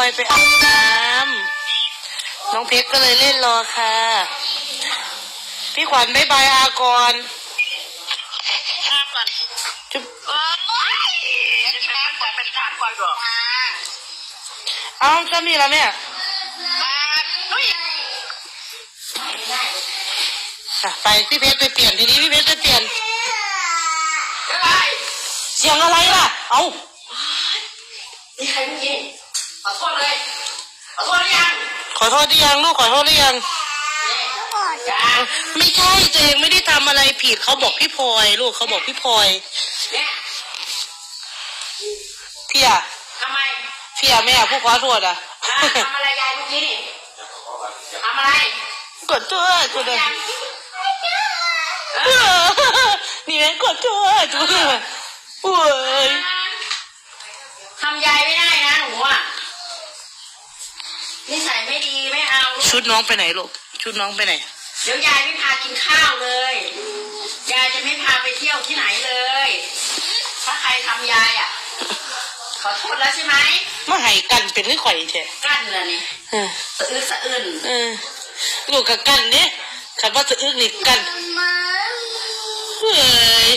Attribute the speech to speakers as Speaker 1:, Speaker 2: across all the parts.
Speaker 1: อยไปอาบน้ำน้องเพชรก็เลยเล่นรอค่ะ พี่ขวัญบายบายอาก่อน
Speaker 2: ข้ามก่อน
Speaker 1: จุ๊บ
Speaker 2: โอ้ยเดี๋ยวแม่ก่อนเป็นข้ามก่อนหรอก
Speaker 1: เอ้าจะมีแล้วแม่
Speaker 2: มาเฮ้ย
Speaker 1: อะไปพี่เพชรไปเปลี่ยนทีนี้พี่เพชรไปเปลี่ยน
Speaker 2: อะไร
Speaker 1: เสียงอะไรล่ะ เอ้า
Speaker 2: นี่ใครเมื่อกี้ ขอโทษเลย ขอโทษหรือยัง
Speaker 1: ขอโทษหรือยังลูกขอโทษหรือยัง
Speaker 2: จ้า
Speaker 1: ไม่ใช่ตัวเองไม่ได้ทำอะไรผิดเขาบอกพี่พลอยลูกเขาบอกพี่พลอย
Speaker 2: เนี่ย
Speaker 1: พี่อะ
Speaker 2: ทำไม
Speaker 1: พี่อะแม่ผู้ขอโทษอะ
Speaker 2: อ่าทำอะไรยายเมื่อกี้นี่ทำอะไร
Speaker 1: กดโทษกดโทษ
Speaker 2: ยัง
Speaker 1: เออนี่แม่กดโทษจุ๊บโอ้ย
Speaker 2: ทำยายไม่ได้นะหนูอะ นิสัยไม่ดีไม่เอาลูก
Speaker 1: ชุดน้องไปไหนลูก ชุดน้องไปไหน
Speaker 2: เดี๋ยวยายไม่พากินข้าวเลย ยายจะไม่พาไปเที่ยวที่ไหนเลย ถ้าใครทำยายอะ ขอโทษแล้วใช่ไหม
Speaker 1: มาให้กันเป็นให้ข่อยแท้
Speaker 2: กั้นเลยนี่
Speaker 1: เออ
Speaker 2: สะอื้นสะอื้น
Speaker 1: เออลูกกับกันเนี่ยคันว่าจะอึกนี่กันเฮ้ย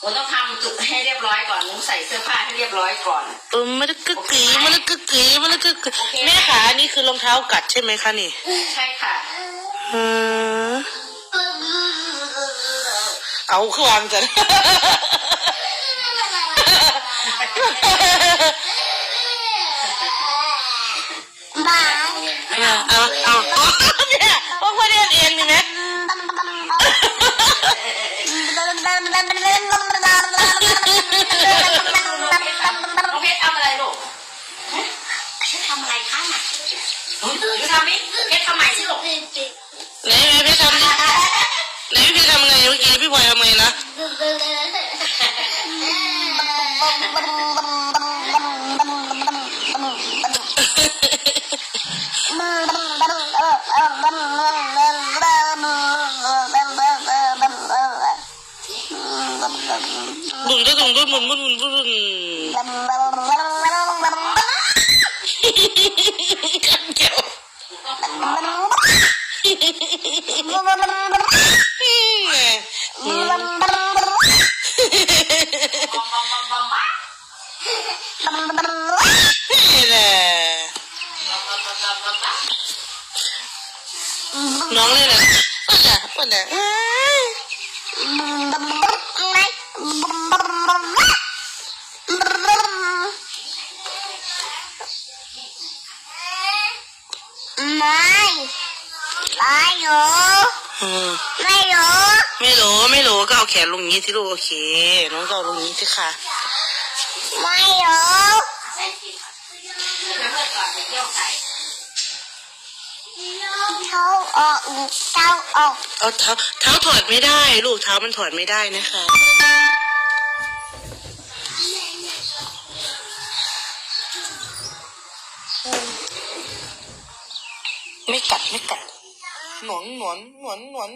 Speaker 2: อยู่หนูต้องทำจุดให้เรียบร้อยก่อนหนูใส่เสื้อผ้าให้เรียบร้อยก่อน
Speaker 1: เออมันกึกกีมันกึกกีมันกึกกีแม่ขาอันนี้คือรองเท้ากัดใช่ไหมคะนี่
Speaker 2: ใช่ค่ะ
Speaker 1: เออเอาคือวางจัน เอาเอาเอาเนี่ยพวกคนเรียนเองนี่ไหม
Speaker 2: น้ คะน่ะหนูทำนี่เพชรทำใหม่สิลูก
Speaker 1: ไหนพี่ทำดิไหนพี่ทำไงเมื่อกี้พี่พลอยทำไงนะบุญด้วยบุญด้วยบุญบุญบุญบุญบุญกันเกี่ยวนี่แหละ น้องเลยนะวันน่ะวันน่ะ
Speaker 3: ไม่ไม่รู้
Speaker 1: อืม
Speaker 3: ไม่รู้
Speaker 1: ไม่รู้ไม่รู้ก็เอาแขนลงอย่างนี้สิลูกโอเค น้องก็เอาลงอย่างนี้สิค่ะ
Speaker 3: ไม่รู้ เท้าออกเท้าออก
Speaker 1: เอาเท้าเท้าถอดไม่ได้ ลูกเท้ามันถอดไม่ได้นะคะไม่กัดไม่กัดหนอนหนอนหนอนหนอน